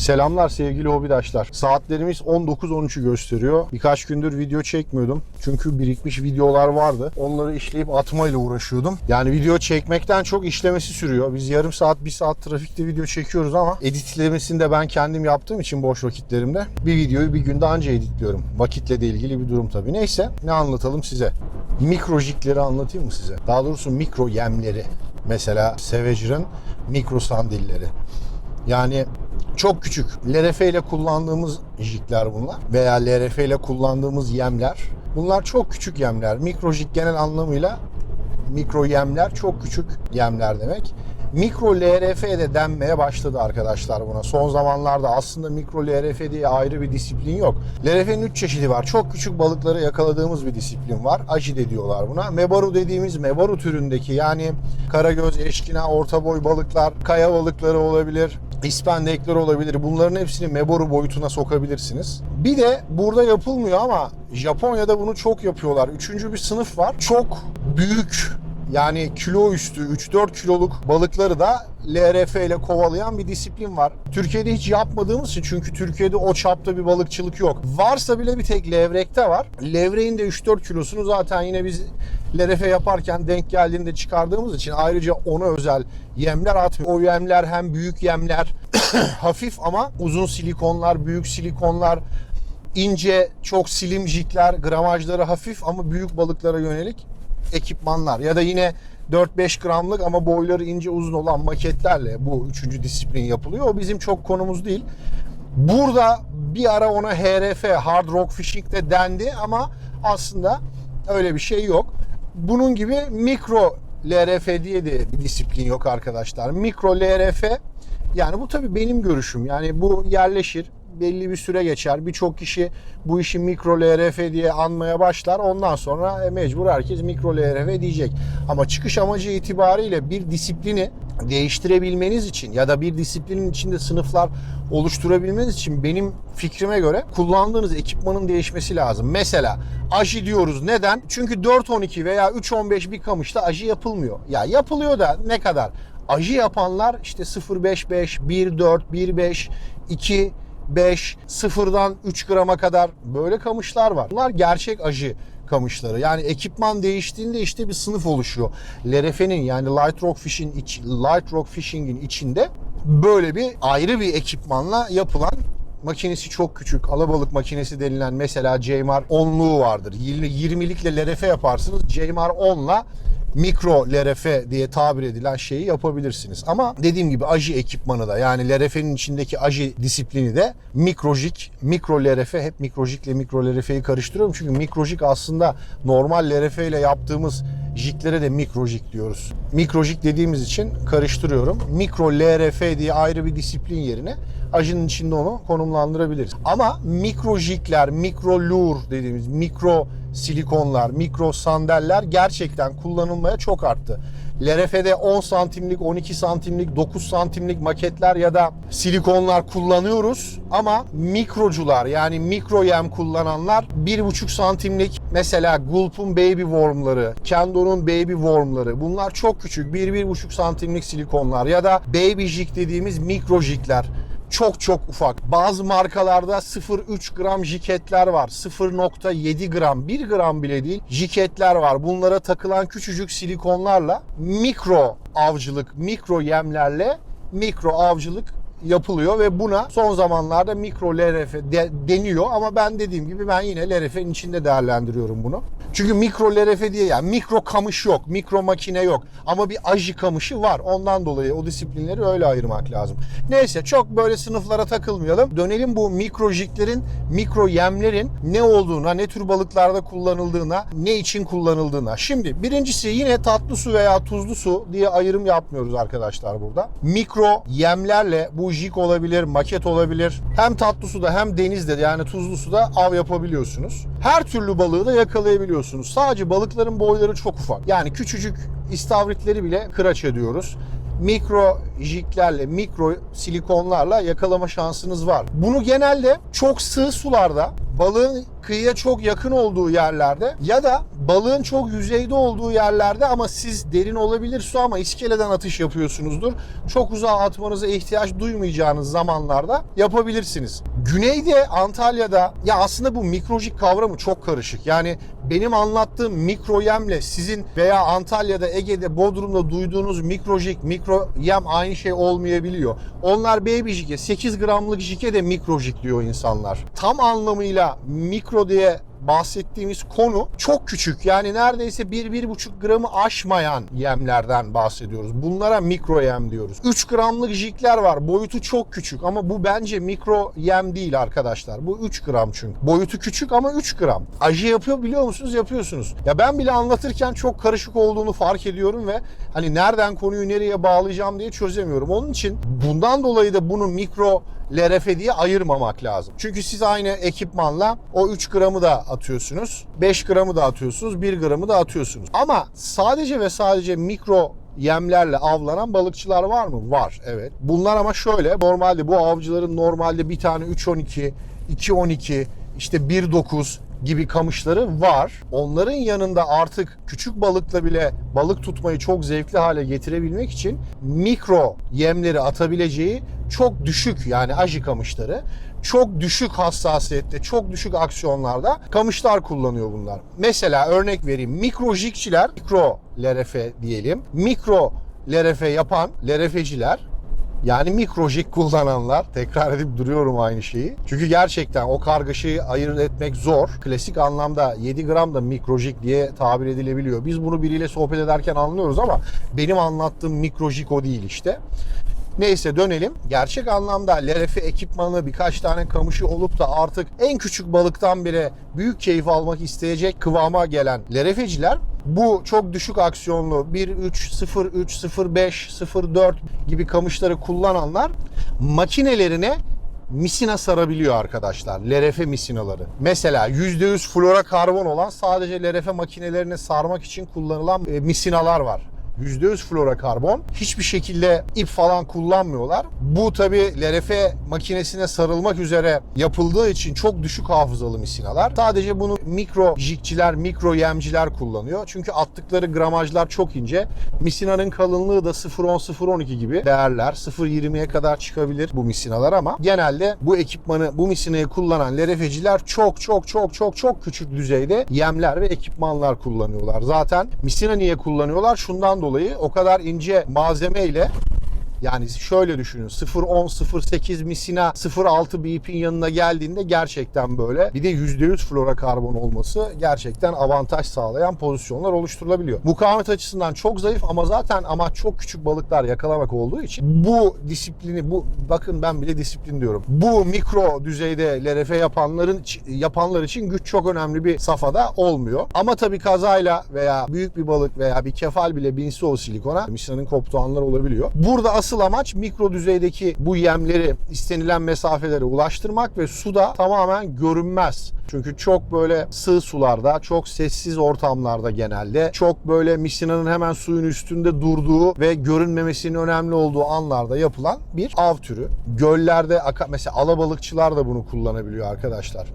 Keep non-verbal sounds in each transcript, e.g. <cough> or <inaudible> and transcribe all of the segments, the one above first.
Selamlar sevgili hobidaşlar. Saatlerimiz 19.13'ü gösteriyor. Birkaç gündür video çekmiyordum. Çünkü birikmiş videolar vardı. Onları işleyip atmayla uğraşıyordum. Yani video çekmekten çok işlemesi sürüyor. Biz yarım saat, bir saat trafikte video çekiyoruz ama editlemesini de ben kendim yaptığım için boş vakitlerimde bir videoyu bir günde anca editliyorum. Vakitle de ilgili bir durum tabii. Neyse ne anlatalım size? Mikrojikleri anlatayım mı size? Daha doğrusu mikro yemleri. Mesela Savager'ın mikro sandilleri. Yani çok küçük. LRF ile kullandığımız jikler bunlar veya LRF ile kullandığımız yemler. Bunlar çok küçük yemler. Mikrojik genel anlamıyla mikro yemler çok küçük yemler demek. Mikro LRF de denmeye başladı arkadaşlar buna. Son zamanlarda aslında mikro LRF diye ayrı bir disiplin yok. LRF'nin 3 çeşidi var. Çok küçük balıkları yakaladığımız bir disiplin var. Ajide diyorlar buna. Mebaru dediğimiz mebaru türündeki yani karagöz, eşkina, orta boy balıklar, kaya balıkları olabilir. İspendekler olabilir. Bunların hepsini meboru boyutuna sokabilirsiniz. Bir de burada yapılmıyor ama Japonya'da bunu çok yapıyorlar. Üçüncü bir sınıf var. Çok büyük yani kilo üstü 3-4 kiloluk balıkları da LRF ile kovalayan bir disiplin var. Türkiye'de hiç yapmadığımız için çünkü Türkiye'de o çapta bir balıkçılık yok. Varsa bile bir tek levrekte var. Levreğin de 3-4 kilosunu zaten yine biz LRF yaparken denk geldiğinde çıkardığımız için ayrıca ona özel yemler atmıyor. O yemler hem büyük yemler <coughs> hafif ama uzun silikonlar, büyük silikonlar, ince, çok slim jikler, gramajları hafif ama büyük balıklara yönelik ekipmanlar ya da yine 4-5 gramlık ama boyları ince uzun olan maketlerle bu üçüncü disiplin yapılıyor. O bizim çok konumuz değil. Burada bir ara ona HRF, Hard Rock Fishing de dendi ama aslında öyle bir şey yok. Bunun gibi mikro LRF diye de bir disiplin yok arkadaşlar. Mikro LRF yani bu tabii benim görüşüm. Yani bu yerleşir belli bir süre geçer. Birçok kişi bu işi mikro LRF diye anmaya başlar. Ondan sonra e, mecbur herkes mikro LRF diyecek. Ama çıkış amacı itibariyle bir disiplini değiştirebilmeniz için ya da bir disiplinin içinde sınıflar oluşturabilmeniz için benim fikrime göre kullandığınız ekipmanın değişmesi lazım. Mesela aji diyoruz. Neden? Çünkü 4.12 veya 3.15 bir kamışta aji yapılmıyor. Ya yapılıyor da ne kadar? Aji yapanlar işte 0.55, 1.4, 1.5, 2 5, 0'dan 3 grama kadar böyle kamışlar var. Bunlar gerçek ajı kamışları. Yani ekipman değiştiğinde işte bir sınıf oluşuyor. LRF'nin yani Light Rock Fishing Light Rock Fishing'in içinde böyle bir ayrı bir ekipmanla yapılan makinesi çok küçük. Alabalık makinesi denilen mesela Ceymar 10'luğu vardır. 20'likle LRF yaparsınız. Ceymar 10'la mikro LRF diye tabir edilen şeyi yapabilirsiniz. Ama dediğim gibi aji ekipmanı da yani LRF'nin içindeki aji disiplini de mikrojik, mikro LRF hep mikrojikle mikro LRF'yi karıştırıyorum. Çünkü mikrojik aslında normal LRF ile yaptığımız jiklere de mikrojik diyoruz. Mikrojik dediğimiz için karıştırıyorum. Mikro LRF diye ayrı bir disiplin yerine ajının içinde onu konumlandırabiliriz. Ama mikro jikler, mikro lure dediğimiz mikro silikonlar, mikro sandaller gerçekten kullanılmaya çok arttı. LRF'de 10 santimlik, 12 santimlik, 9 santimlik maketler ya da silikonlar kullanıyoruz. Ama mikrocular yani mikro yem kullananlar 1,5 santimlik mesela Gulp'un baby worm'ları, Kendo'nun baby worm'ları bunlar çok küçük 1-1,5 santimlik silikonlar ya da baby jig dediğimiz mikro jigler çok çok ufak. Bazı markalarda 0,3 gram jiketler var. 0,7 gram, 1 gram bile değil jiketler var. Bunlara takılan küçücük silikonlarla mikro avcılık, mikro yemlerle mikro avcılık yapılıyor ve buna son zamanlarda mikro LRF de, deniyor ama ben dediğim gibi ben yine LRF'nin içinde değerlendiriyorum bunu. Çünkü mikro LRF diye yani mikro kamış yok, mikro makine yok ama bir aji kamışı var. Ondan dolayı o disiplinleri öyle ayırmak lazım. Neyse çok böyle sınıflara takılmayalım. Dönelim bu mikro jiklerin, mikro yemlerin ne olduğuna, ne tür balıklarda kullanıldığına, ne için kullanıldığına. Şimdi birincisi yine tatlı su veya tuzlu su diye ayrım yapmıyoruz arkadaşlar burada. Mikro yemlerle bu jig olabilir, maket olabilir. Hem tatlı suda hem denizde yani tuzlu suda av yapabiliyorsunuz. Her türlü balığı da yakalayabiliyorsunuz. Sadece balıkların boyları çok ufak. Yani küçücük istavritleri bile kıraç ediyoruz mikro jiklerle, mikro silikonlarla yakalama şansınız var. Bunu genelde çok sığ sularda balığın kıyıya çok yakın olduğu yerlerde ya da balığın çok yüzeyde olduğu yerlerde ama siz derin olabilir su ama iskeleden atış yapıyorsunuzdur. Çok uzağa atmanıza ihtiyaç duymayacağınız zamanlarda yapabilirsiniz. Güneyde Antalya'da ya aslında bu mikrojik kavramı çok karışık. Yani benim anlattığım mikro yemle sizin veya Antalya'da, Ege'de, Bodrum'da duyduğunuz mikrojik, mikro yem aynı şey olmayabiliyor. Onlar baby jike, 8 gramlık jike de mikrojik diyor insanlar. Tam anlamıyla mikro diye bahsettiğimiz konu çok küçük. Yani neredeyse 1-1,5 gramı aşmayan yemlerden bahsediyoruz. Bunlara mikro yem diyoruz. 3 gramlık jikler var. Boyutu çok küçük ama bu bence mikro yem değil arkadaşlar. Bu 3 gram çünkü. Boyutu küçük ama 3 gram. Aji yapıyor biliyor musunuz? Yapıyorsunuz. Ya ben bile anlatırken çok karışık olduğunu fark ediyorum ve hani nereden konuyu nereye bağlayacağım diye çözemiyorum. Onun için bundan dolayı da bunu mikro LRF diye ayırmamak lazım. Çünkü siz aynı ekipmanla o 3 gramı da atıyorsunuz, 5 gramı da atıyorsunuz, 1 gramı da atıyorsunuz. Ama sadece ve sadece mikro yemlerle avlanan balıkçılar var mı? Var evet. Bunlar ama şöyle normalde bu avcıların normalde bir tane 3.12, 2.12, işte 1.9 gibi kamışları var. Onların yanında artık küçük balıkla bile balık tutmayı çok zevkli hale getirebilmek için mikro yemleri atabileceği çok düşük yani aji kamışları çok düşük hassasiyette, çok düşük aksiyonlarda kamışlar kullanıyor bunlar. Mesela örnek vereyim. Mikro jikçiler, mikro LRF diyelim. Mikro LRF yapan LRF'ciler yani mikrojik kullananlar tekrar edip duruyorum aynı şeyi. Çünkü gerçekten o kargaşayı ayırt etmek zor. Klasik anlamda 7 gram da mikrojik diye tabir edilebiliyor. Biz bunu biriyle sohbet ederken anlıyoruz ama benim anlattığım mikrojik o değil işte. Neyse dönelim. Gerçek anlamda LRF ekipmanı birkaç tane kamışı olup da artık en küçük balıktan bile büyük keyif almak isteyecek kıvama gelen LRF'ciler bu çok düşük aksiyonlu 1.3, 0.3, 0.5, 0.4 gibi kamışları kullananlar makinelerine misina sarabiliyor arkadaşlar. LRF misinaları. Mesela %100 flora karbon olan sadece LRF makinelerine sarmak için kullanılan e, misinalar var. %100 flora karbon. Hiçbir şekilde ip falan kullanmıyorlar. Bu tabi LRF makinesine sarılmak üzere yapıldığı için çok düşük hafızalı misinalar. Sadece bunu mikro jikçiler, mikro yemciler kullanıyor. Çünkü attıkları gramajlar çok ince. Misinanın kalınlığı da 0.10-0.12 gibi değerler. 0.20'ye kadar çıkabilir bu misinalar ama genelde bu ekipmanı, bu misinayı kullanan LRF'ciler çok çok çok çok çok küçük düzeyde yemler ve ekipmanlar kullanıyorlar. Zaten misina niye kullanıyorlar? Şundan dolayı o kadar ince malzeme ile yani şöyle düşünün 0.10 0.8 misina 0.6 BP'in yanına geldiğinde gerçekten böyle bir de %100 flora karbon olması gerçekten avantaj sağlayan pozisyonlar oluşturulabiliyor. Mukavemet açısından çok zayıf ama zaten amaç çok küçük balıklar yakalamak olduğu için bu disiplini bu bakın ben bile disiplin diyorum. Bu mikro düzeyde LRF yapanların yapanlar için güç çok önemli bir safhada olmuyor. Ama tabii kazayla veya büyük bir balık veya bir kefal bile binse o silikona misinanın koptuğu anlar olabiliyor. Burada asıl Asıl amaç mikro düzeydeki bu yemleri istenilen mesafelere ulaştırmak ve suda tamamen görünmez. Çünkü çok böyle sığ sularda, çok sessiz ortamlarda genelde, çok böyle misinanın hemen suyun üstünde durduğu ve görünmemesinin önemli olduğu anlarda yapılan bir av türü. Göllerde mesela alabalıkçılar da bunu kullanabiliyor arkadaşlar.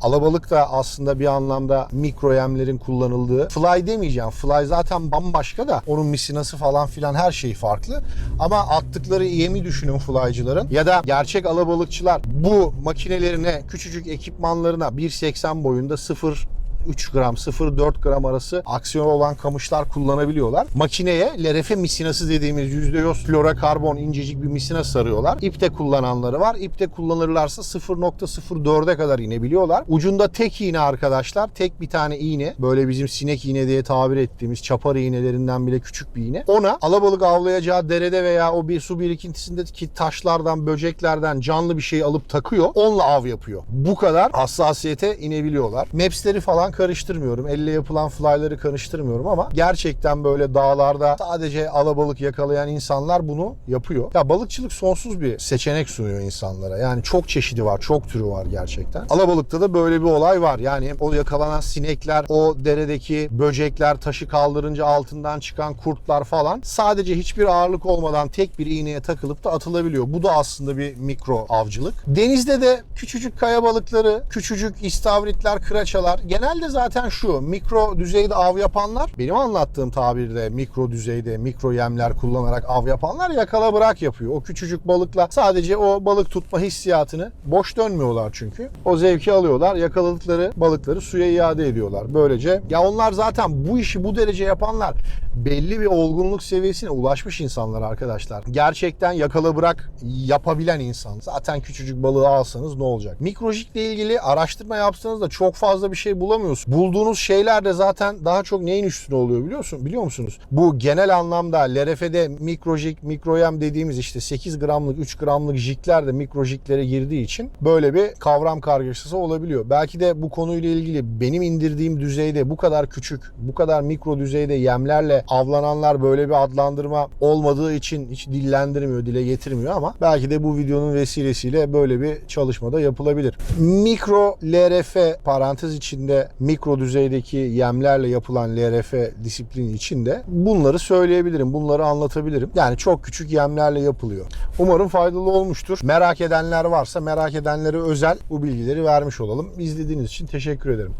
Alabalık da aslında bir anlamda mikro yemlerin kullanıldığı. Fly demeyeceğim. Fly zaten bambaşka da onun misinası falan filan her şey farklı. Ama attıkları yemi düşünün flycıların ya da gerçek alabalıkçılar bu makinelerine küçücük ekipmanlarına 1.80 boyunda 0 3 gram 0-4 gram arası aksiyon olan kamışlar kullanabiliyorlar. Makineye LRF misinası dediğimiz %100 flora karbon incecik bir misina sarıyorlar. İpte kullananları var. İpte kullanırlarsa 0.04'e kadar inebiliyorlar. Ucunda tek iğne arkadaşlar. Tek bir tane iğne. Böyle bizim sinek iğne diye tabir ettiğimiz çapar iğnelerinden bile küçük bir iğne. Ona alabalık avlayacağı derede veya o bir su birikintisindeki taşlardan, böceklerden canlı bir şey alıp takıyor. Onunla av yapıyor. Bu kadar hassasiyete inebiliyorlar. Maps'leri falan karıştırmıyorum. Elle yapılan flyları karıştırmıyorum ama gerçekten böyle dağlarda sadece alabalık yakalayan insanlar bunu yapıyor. Ya balıkçılık sonsuz bir seçenek sunuyor insanlara. Yani çok çeşidi var, çok türü var gerçekten. Alabalıkta da böyle bir olay var. Yani o yakalanan sinekler, o deredeki böcekler, taşı kaldırınca altından çıkan kurtlar falan sadece hiçbir ağırlık olmadan tek bir iğneye takılıp da atılabiliyor. Bu da aslında bir mikro avcılık. Denizde de küçücük kaya balıkları, küçücük istavritler, kıraçalar genelde zaten şu mikro düzeyde av yapanlar benim anlattığım tabirde mikro düzeyde mikro yemler kullanarak av yapanlar yakala bırak yapıyor. O küçücük balıkla sadece o balık tutma hissiyatını boş dönmüyorlar çünkü. O zevki alıyorlar. Yakaladıkları balıkları suya iade ediyorlar. Böylece ya onlar zaten bu işi bu derece yapanlar belli bir olgunluk seviyesine ulaşmış insanlar arkadaşlar. Gerçekten yakala bırak yapabilen insan. Zaten küçücük balığı alsanız ne olacak? Mikrojikle ilgili araştırma yapsanız da çok fazla bir şey bulamıyorsunuz. Bulduğunuz şeyler de zaten daha çok neyin üstüne oluyor biliyorsun biliyor musunuz? Bu genel anlamda LRF'de mikrojik, mikroyem dediğimiz işte 8 gramlık, 3 gramlık jikler de mikrojiklere girdiği için böyle bir kavram kargaşası olabiliyor. Belki de bu konuyla ilgili benim indirdiğim düzeyde bu kadar küçük, bu kadar mikro düzeyde yemlerle avlananlar böyle bir adlandırma olmadığı için hiç dillendirmiyor, dile getirmiyor ama belki de bu videonun vesilesiyle böyle bir çalışmada yapılabilir. Mikro LRF parantez içinde mikro düzeydeki yemlerle yapılan LRF disiplini içinde bunları söyleyebilirim, bunları anlatabilirim. Yani çok küçük yemlerle yapılıyor. Umarım faydalı olmuştur. Merak edenler varsa merak edenlere özel bu bilgileri vermiş olalım. İzlediğiniz için teşekkür ederim.